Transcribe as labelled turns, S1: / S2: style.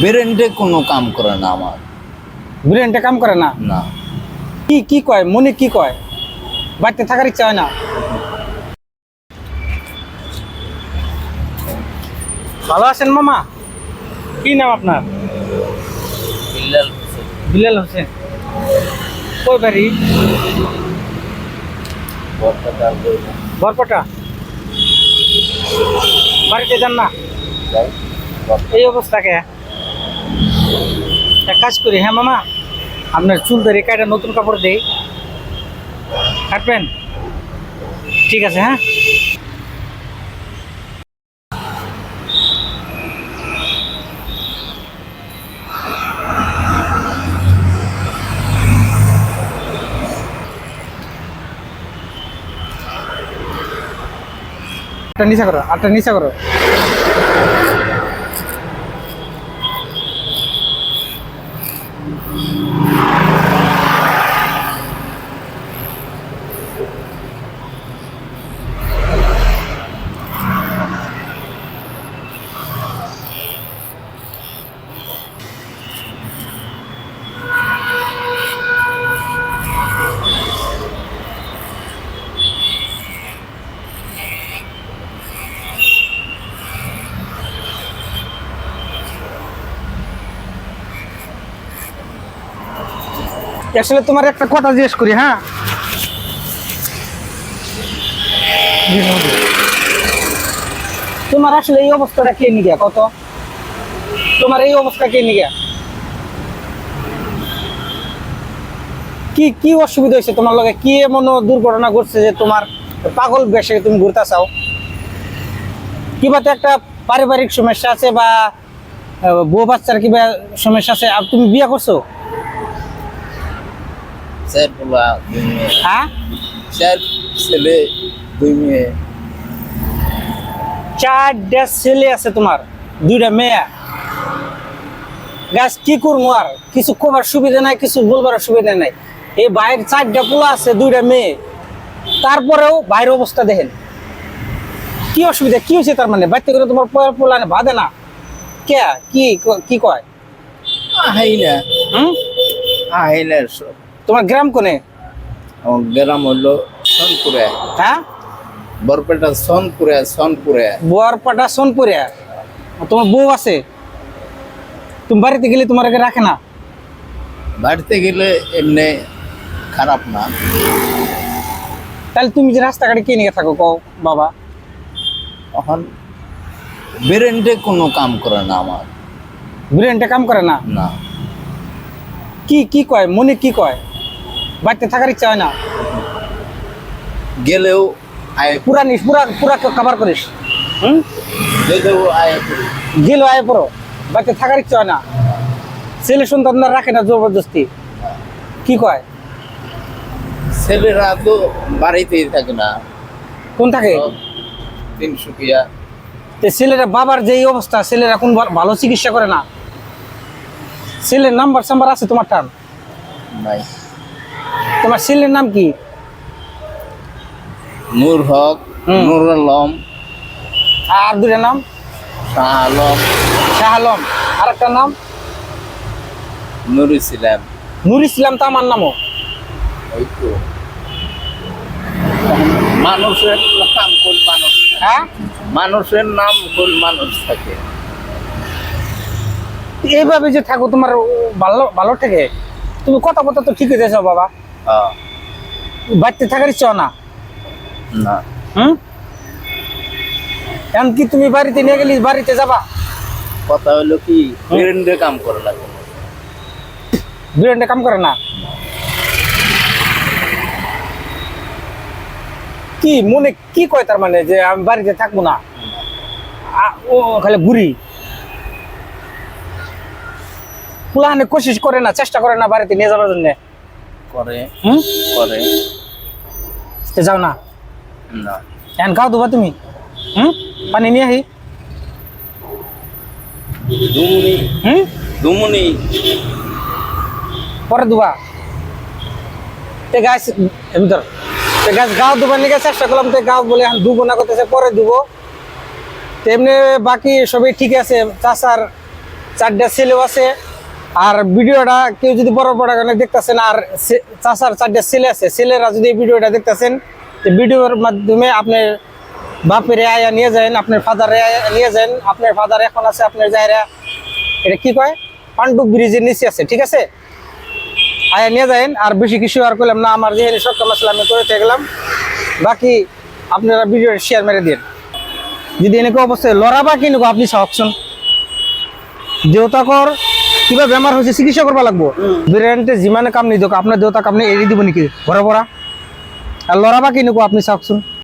S1: ব্রেনটে কোনো কাম করে না আমার।
S2: ব্রেনটা কাম করে না?
S1: না।
S2: কি কি কয়? মনে কি কয়? বাড়িতে থাকার ইচ্ছা হয় না? ভালো আছেন মামা? কি নাম আপনার? বিলাল হোসেন। কই বাড়ি? বরপটা বাড়িতে যান না? এই অবস্থাকে এক কাজ করি হ্যাঁ মামা? আপনার চুল ধরে কাটা নতুন কাপড় দেই। কাটবেন? ঠিক আছে হ্যাঁ? আটটা নিচা করো, আটটা নিচা করো। আসলে তোমার একটা কথা জিজ্ঞেস করি হ্যাঁ? তোমার আসলে এই অবস্থাটা কে নিয়ে কত? তোমার এই অবস্থা কে নিয়ে কি কি অসুবিধা হয়েছে তোমার লগে? কি এমন দুর্ঘটনা ঘটছে যে তোমার পাগল বেশে তুমি ঘুরতে চাও? কিবা তো একটা পারিবারিক সমস্যা আছে বা বউ বাচ্চার কিবা সমস্যা আছে? আর তুমি বিয়ে করছ?
S1: দুই মেয়ে
S2: হ্যাঁ?
S1: চার ছেলে দুই মেয়ে।
S2: চারটা ছেলে আছে তোমার দুইটা মেয়ে। গাছ কি করব আর? কিছু কবার সুবিধা নাই কিছু বলবার সুবিধা নাই। এই বাইরের চারটা পোলা আছে দুইটা মেয়ে। তারপরেও বাইরের অবস্থা দেখেন। কি অসুবিধা কি হয়েছে তার মানে? বাড়িতে করে তোমার পোলা পোলা বাঁধে না। কে কি কি কয়?
S1: আহাই না।
S2: হুম?
S1: আহাই সব।
S2: তোমার গ্রাম কোনে?
S1: আমার গ্রাম হলো সনপুরে।
S2: হ্যাঁ?
S1: বরপেটা সনপুরে সনপুরে।
S2: বুয়ারপাটা সোনপুরে। তোমার বউ আছে? তুমি বাড়িতে গেলে তোমার আগে রাখে না?
S1: বাড়িতে গেলে এমনি খারাপ না।
S2: তাহলে তুমি যে রাস্তাঘাটে কে নিয়ে থাকো কও বাবা?
S1: তখন ব্রেনটে কোনো কাম করে না আমার।
S2: ব্রেনটা কাম করে না?
S1: না।
S2: কি কি কয়? মনে কি কয়? বাড়িতে থাকার ইচ্ছা হয় না।
S1: গেলেও আয়
S2: পুরা নিস পুরা পুরা কভার করিস। হুম?
S1: গেলেও আয়
S2: পড়ো। বাড়িতে থাকার ইচ্ছা হয় না। ছেলে সন্তানরা রাখে না জবরদস্তি। কি কয়?
S1: ছেলেরা তো বাড়িতেই থাকে না।
S2: কোন থাকে?
S1: তিনসুকিয়া
S2: ছেলেরা বাবার যে অবস্থা ছেলেরা কোন ভালো চিকিৎসা করে না। ছেলের নাম্বার সাম্বার আছে তোমার টান
S1: নাই।
S2: তোমার ছেলের নাম কি?
S1: নূর হক। নূর আলম
S2: আর দুটা নাম?
S1: শাহ আলম।
S2: শাহ আলম। আর একটা নাম?
S1: নুর ইসলাম।
S2: নুর ইসলাম তো আমার নামও।
S1: মানুষের নাম কোন মানুষ
S2: হ্যাঁ?
S1: মানুষের নাম কোন মানুষ থাকে।
S2: এইভাবে যে থাকো তোমার ভালো ভালো থেকে? তুমি কথা কথা তো ঠিক হয়ে বাবা। বাড়িতে থাকার ইচ্ছা হয় না?
S1: না।
S2: হুম? এমনকি তুমি বাড়িতে নিয়ে গেলি? বাড়িতে যাবা?
S1: কথা হলো কি ব্রেন্ডে কাম করে লাগে।
S2: ব্রেনটা কাম করে না? কি মনে কি কয় তার মানে যে আমি বাড়িতে থাকব না? ও খালি ঘুরি পুলাহানে কোশিশ করে না চেষ্টা করে না বাড়িতে নিয়ে যাওয়ার জন্য।
S1: করে
S2: হুম?
S1: করে।
S2: তো যাও না।
S1: না।
S2: এখন খাও দেবা তুমি। হুম? পানি নিয়ে আহি।
S1: দুমুনি।
S2: হুম?
S1: দুমুনি।
S2: পরে দুবা। তে গাছ ভিতর তে গাছ গাও দুবার নিয়ে চেষ্টা করলাম তে গাও বলে এখন দুবো না করতেছে পরে দুবো। তেমনি বাকি সবই ঠিক আছে চাষার চারটা ছেলেও আছে। আর ভিডিওটা কেউ যদি বড় বড় কারণে দেখতেছেন, আর চাচার চারটা ছেলে আছে, ছেলেরা যদি এই ভিডিওটা দেখতেছেন ভিডিওর মাধ্যমে আপনার বাপের আয়া নিয়ে যান, আপনার ফাদারে নিয়ে যান, আপনার ফাদার এখন আছে, আপনার যাইরা এটা কি কয়? পান্ডুক ব্রিজের নিচে আছে, ঠিক আছে? আয়া নিয়ে যান, আর বেশি কিছু আর করলাম না, আমার যেহেতু সক্ষম আসলে আমি করে গেলাম বাকি আপনারা ভিডিও শেয়ার মেরে দিন যদি এনেকে অবস্থায় লড়াবা কিনুক, আপনি সাহকছন দেউতাকর কিবা বেমার হয়েছে চিকিৎসা করবা লাগবো। বিরিয়ানিতে যিমানে কাম নিদিয়ক আপনার দেউতাক আপনি এড়ি দিব নেকি? ঘরে পরা আর লড়াবা কেনেকুৱা আপনি চাওকচোন।